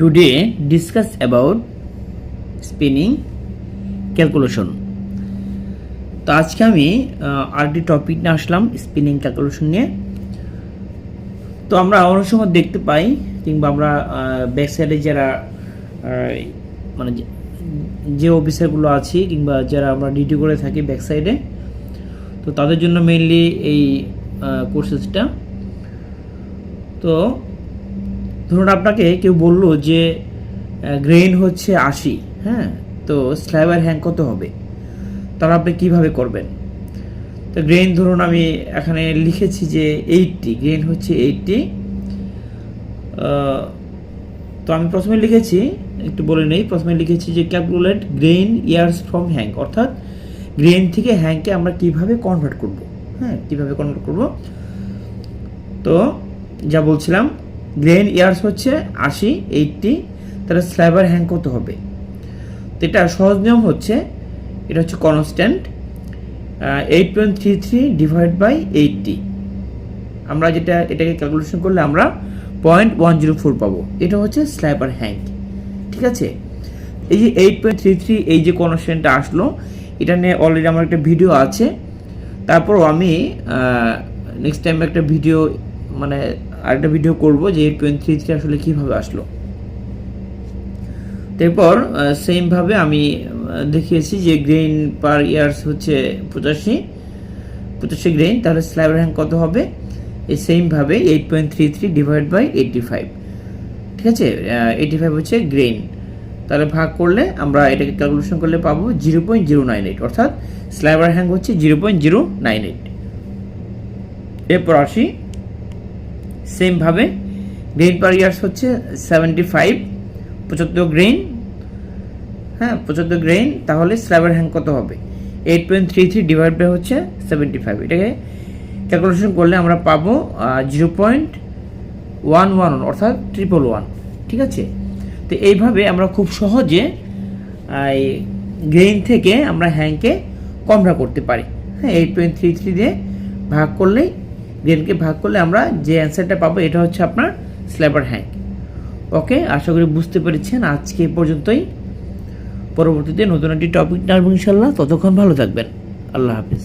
today discuss about spinning calculation. তো আজকে আমি আরেকটি টপিক নিয়ে আসলাম স্পিনিং ক্যালকুলেশন নিয়ে। তো আমরা অনেক সময় দেখতে পাই, কিংবা আমরা ব্যাক সাইডে যারা মানে যে- অফিসারগুলো আছি, কিংবা যারা আমরা ডিউটি করে থাকি ব্যাক সাইডে তো তাদের জন্য মেইনলি এই কোর্সেসটা তো ধরুন আপনাকে কেউ বলল যে গ্রেইন হচ্ছে আশি হ্যাঁ? তো স্ল্যাবার হ্যাং কত হবে? তাহলে আপনি কীভাবে করবেন? তো গ্রেইন ধরুন আমি এখানে লিখেছি যে এইটটি গ্রেইন হচ্ছে এইটটি তো আমি প্রথমে লিখেছি, একটু বলে নেই, প্রথমে লিখেছি যে calculate grain yards from hank অর্থাৎ গ্রেইন থেকে হ্যাংকে আমরা কীভাবে কনভার্ট করব? হ্যাঁ কীভাবে কনভার্ট করব? তো যা বলছিলাম গ্রেন ইয়ার্স হচ্ছে আশি, এইটটি, তাহলে স্ল্যাবার হ্যাং কত হবে। তো এটা সহজ নিয়ম হচ্ছে, এটা হচ্ছে constant eight point three three divide by eighty আমরা যেটা, এটাকে ক্যালকুলেশন করলে আমরা পয়েন্ট ওয়ান জিরো ফোর পাবো। এটা হচ্ছে স্ল্যাবার হ্যাঙ্ক ঠিক আছে? এই যে এইট পয়েন্ট থ্রি থ্রি এই যে কনস্ট্যান্টটা আসলো, এটা নিয়ে অলরেডি আমার একটা ভিডিও আছে। তারপরও আমি নেক্সট টাইম একটা ভিডিও মানে আরেকটা ভিডিও করব যে এইট পয়েন্ট থ্রি থ্রি আসলে কীভাবে আসলো। তারপর সেমভাবে আমি দেখিয়েছি যে গ্রেইন পার ইয়ার্স হচ্ছে পঁচাশি। পঁচাশি গ্রেইন তাহলে স্ল্যাব র্যাঙ্ক কত হবে? এই সেমভাবে eight point three three divide by eighty five ঠিক আছে? এইটটি ফাইভ হচ্ছে গ্রেইন তাহলে ভাগ করলে আমরা এটাকে ক্যালকুলেশন করলে পাবো zero point zero nine eight অর্থাৎ স্ল্যাবার হ্যাঙ্ক হচ্ছে zero point zero nine eight এরপর আসি সেমভাবে গ্রেইন পার ইয়ার্স হচ্ছে সেভেন্টি ফাইভ পঁচাত্তর গ্রেইন হ্যাঁ পঁচাত্তর গ্রেইন তাহলে স্ল্যাবের হ্যাং কত হবে? Eight point three three divide by হচ্ছে সেভেন্টি ফাইভ এটাকে ক্যালকুলেশন করলে আমরা পাবো জিরো পয়েন্ট ওয়ান ওয়ান অর্থাৎ ট্রিপল ওয়ান ঠিক আছে? তো এইভাবে আমরা খুব সহজে গ্রেইন থেকে আমরা হ্যাংকে কমরা করতে পারি। হ্যাঁ এইট পয়েন্ট থ্রি থ্রি দিয়ে ভাগ করলেই গ্রেনকে ভাগ করলে আমরা যে অ্যান্সারটা পাবো, এটা হচ্ছে আপনার স্ল্যাবার হ্যাঙ্ক। ওকে? আশা করি বুঝতে পেরেছেন। আজকে পর্যন্তই। পরবর্তীতে নতুন একটি টপিক আসব ইনশাল্লাহ ততক্ষণ ভালো থাকবেন। আল্লাহ হাফিজ।